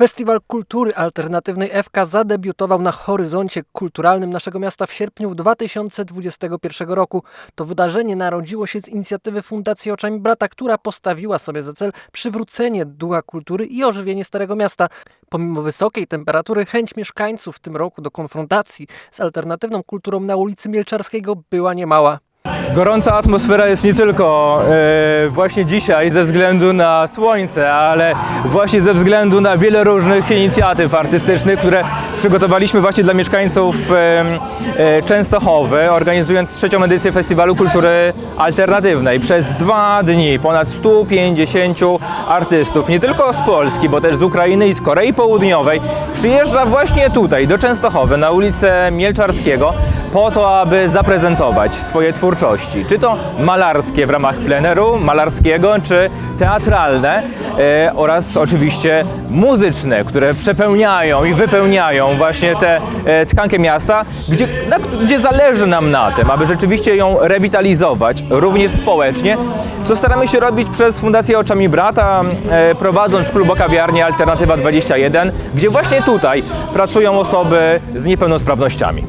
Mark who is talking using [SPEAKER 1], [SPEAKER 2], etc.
[SPEAKER 1] Festiwal Kultury Alternatywnej FK zadebiutował na horyzoncie kulturalnym naszego miasta w sierpniu 2021 roku. To wydarzenie narodziło się z inicjatywy Fundacji Oczami Brata, która postawiła sobie za cel przywrócenie ducha kultury i ożywienie Starego Miasta. Pomimo wysokiej temperatury, chęć mieszkańców w tym roku do konfrontacji z alternatywną kulturą na ulicy Mielczarskiego była niemała.
[SPEAKER 2] Gorąca atmosfera jest nie tylko e, właśnie dzisiaj ze względu na słońce, ale właśnie ze względu na wiele różnych inicjatyw artystycznych, które przygotowaliśmy właśnie dla mieszkańców e, Częstochowy, organizując trzecią edycję Festiwalu Kultury Alternatywnej. Przez dwa dni ponad 150 artystów, nie tylko z Polski, bo też z Ukrainy i z Korei Południowej, przyjeżdża właśnie tutaj, do Częstochowy, na ulicę Mielczarskiego, po to, aby zaprezentować swoje twórczości. Czy to malarskie w ramach pleneru, malarskiego, czy teatralne e, oraz oczywiście muzyczne, które przepełniają i wypełniają właśnie tę e, tkankę miasta, gdzie, na, gdzie zależy nam na tym, aby rzeczywiście ją rewitalizować, również społecznie, co staramy się robić przez Fundację Oczami Brata, e, prowadząc klub o kawiarni Alternatywa 21, gdzie właśnie tutaj pracują osoby z niepełnosprawnościami.